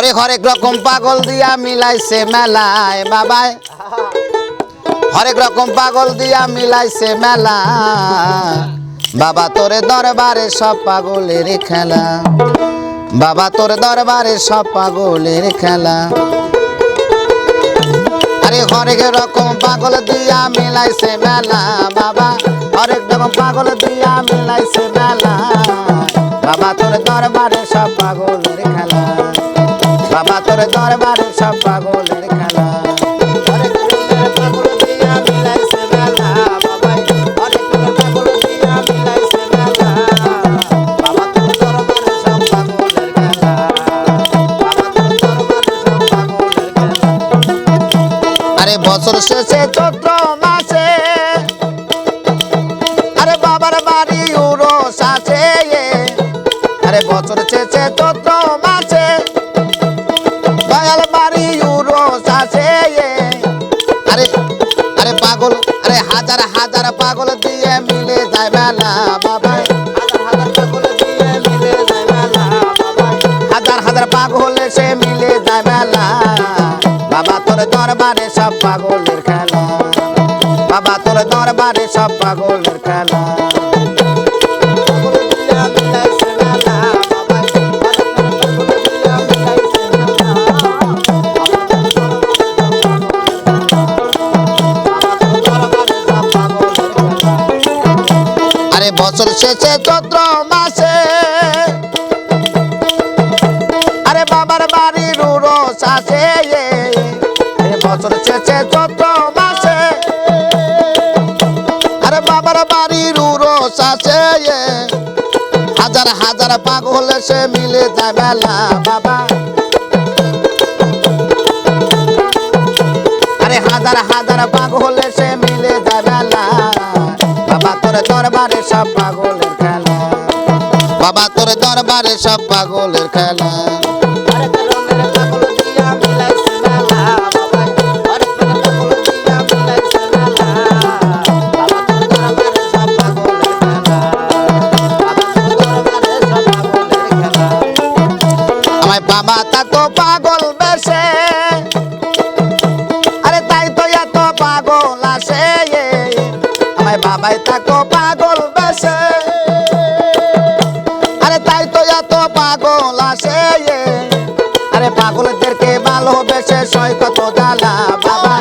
ওরে হরেক রকম পাগল দিয়া মিলাইছে মেলায় বাবায় হরেক রকম পাগল দিয়া মিলাইছে মেলা বাবা, তোরে দরবারে সব পাগলের খেলা। বাবা, তোর দরবারে সব পাগলের খেলা। আরে হরেক রকম পাগল দিয়া মিলাইছে মেলা, বাবা। হরেক রকম পাগল দিয়া মিলাইছে মেলা। বাবা, তোর দরবারে সব পাগলের খেলা। বাবা, তোর দরবারে সব পাগলের খেলা। আরে বছর শেষে চৈত্র মাসে, আরে বাবার বাড়ি উড়ো সাথে আরে বছর শেষে চৈত্র মাসে পাগল? আরে হাজার হাজার পাগল দিয়ে মিলে যায় মেলা বাবাই। হাজার হাজার পাগল সে মিলে যায় মেলা বাবা, তোর দরবারে সব পাগলের খেলা। বাবা, তোর দরবারে সব পাগলের খেলা। বছর শেষে চৈত্র মাসে। আরে বাবার বাড়ি রুড়ো শাসে বছর শেষে মাসে। আরে বাবার শাসে হাজার হাজার পাগল সে মিলে যায় মেলা বাবা। আরে হাজার হাজার পাগল সে মিলে তোর দরবারে সব পাগলের খেলা। বাবা তোর দরবারে সব পাগলের খেলা। বাবাই তাকো পাগল বেশে। আরে তাই তো এত পাগল আসে আরে পাগলদেরকে ভালোবেসে সয় কত জ্বালা বাবা।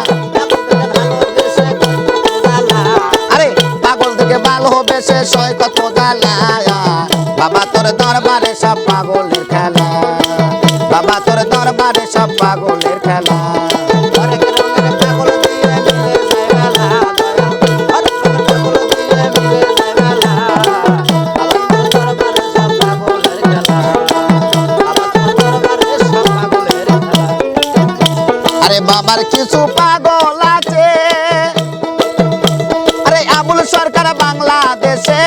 আরে পাগলদেরকে ভালোবেসে সয় কত জ্বালা বাবা তোর দরবারে সব পাগলের খেলা। বাবা তোর দরবারে সব পাগলের খেলা। বাবার কিছু পাগল আছে। আরে আবুল সরকার বাংলাদেশে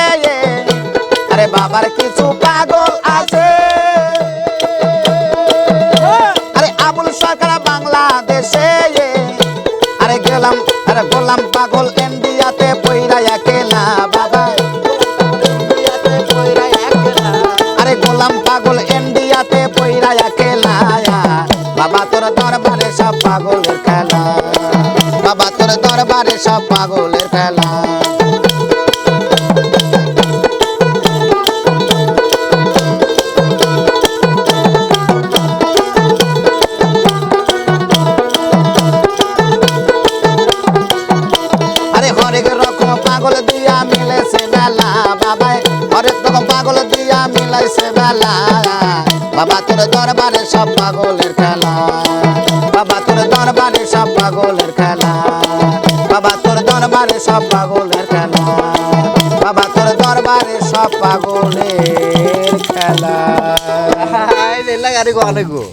আরে বাবার কিছু পাগল আছে। আরে আবুল সরকার বাংলাদেশে আরে গেলাম, আরে গোলাম পাগল পাগলের খেলা। বাবা তোর দরবারে সব পাগলের খেলা। আরে হরেক রকম পাগল দিয়া বেলা। বাবা, তোর দরবারে সব পাগলের খেলা। বাবা, তোর দরবারে সব পাগলের খেলা। বাবা, তোর দরবারে সব পাগলের খেলা। বাবা, তোর দরবারে সব পাগলের খেলা। গাড়ি গো।